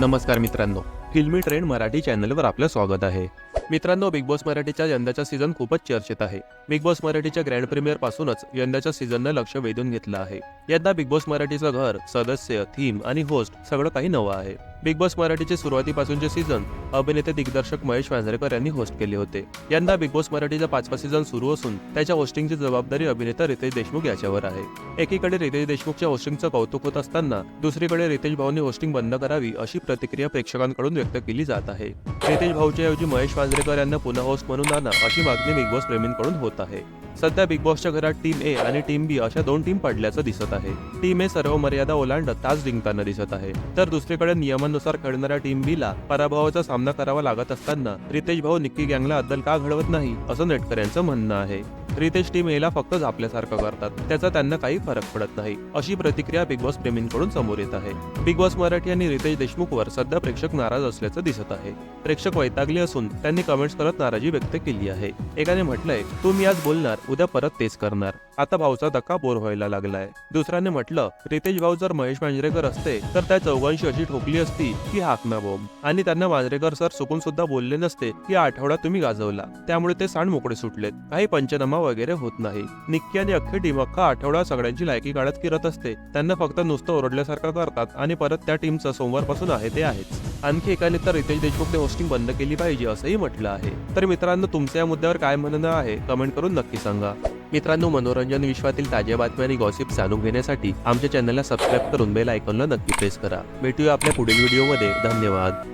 नमस्कार मित्रांनो फिल्मी ट्रेंड मराठी चॅनलवर आपलं स्वागत आहे. मित्रांनो बिग बॉस मराठीच्या यंदाचा सीझन खूपच चर्चेत आहे. बिग बॉस मराठीच्या ग्रँड प्रीमियर पासूनच यंदाच्या सीझननं लक्ष वेधून घेतलं आहे. यंदा बिग बॉस मराठीचं घर सदस्य थीम आणि होस्ट सगळं काही नवं आहे. बिग बॉस मराठीचे सुरुवातीपासूनचे सीझन अभिनेते दिग्दर्शक महेश मांजरेकर यांनी होस्ट केले होते. यंदा बिग बॉस मराठीचा पाचवा सीझन सुरू असून त्याच्या होस्टिंगची जबाबदारी अभिनेता रितेश देशमुख याच्यावर आहे. एकीकडे रितेश देशमुखच्या होस्टिंगचं कौतुक होत असताना दुसरीकडे रितेश भाऊंनी होस्टिंग बंद करावी अशी प्रतिक्रिया प्रेक्षकांकडून व्यक्त केली जात आहे. रितेश भाऊच्या ऐवजी महेश मांजरेकर यांना पुन्हा होस्ट म्हणून आणा अशी मागणी बिग बॉस प्रेमींकडून होत आहे. सध्या बिग बॉसच्या घरात टीम ए आणि टीम बी अशा दोन टीम पडल्याचं दिसत आहे. टीम ए सर्व मर्यादा ओलांडत तास जिंकताना दिसत आहे. तर दुसरीकडे नियमानुसार खेळणाऱ्या टीम बी ला पराभवाचा सामना करावा लागत असताना रितेश भाऊ निक्की गँगला अद्दल का घडवत नाही असं नेटकऱ्यांचं म्हणणं आहे. रितेश टीम एला फक्त झापल्यासारखं करतात. त्याचा त्यांना काही फरक पडत नाही. अशी प्रतिक्रिया बिग बॉस प्रेमींकडून समोर येत आहे. बिग बॉस मराठी आणि रितेश देशमुखवर सध्या प्रेक्षक नाराज असल्याचं दिसत आहे. प्रेक्षक वैतागले असून त्यांनी कमेंट्स करत नाराजी व्यक्त केली आहे. एकाने म्हटलंय तू मी आज बोलणार उद्या परत तेच करणार. आता भाऊचा धक्का बोर व्हायला लागलाय. दुसऱ्याने म्हटलं रितेश भाऊ जर महेश मांजरेकर असते तर त्या चौघांशी अशी ठोकली असती की हाक ना आणि त्यांना मांजरेकर सर चुकून सुद्धा बोलले नसते की आठवडा तुम्ही गाजवला. त्यामुळे ते सांड मोकळे सुटलेत. काही पंचनामा वगैरे होत नाही. निक्की आणि अख्खी टीम अख्खा आठवडा सगळ्यांची लायकी काढत फिरत असते. त्यांना फक्त नुसतं ओरडल्यासारखं करतात आणि परत त्या टीमचं सोमवारपासून आहे ते आहेच. आणखी एकाने तर रितेश देशमुखने होस्टिंग बंद केली पाहिजे असंही म्हटलं आहे. तर मित्रांनो तुमचं या मुद्द्यावर काय म्हणणं आहे कमेंट करून नक्की सांगा. मित्रांनो मनोरंजन विश्वातील ताज्या बातम्या आणि गॉसिप जाणून घेण्यासाठी आमच्या चॅनलला सबस्क्राईब करून बेल आयकॉनला नक्की प्रेस करा. भेटूया आपल्या पुढील व्हिडिओमध्ये धन्यवाद.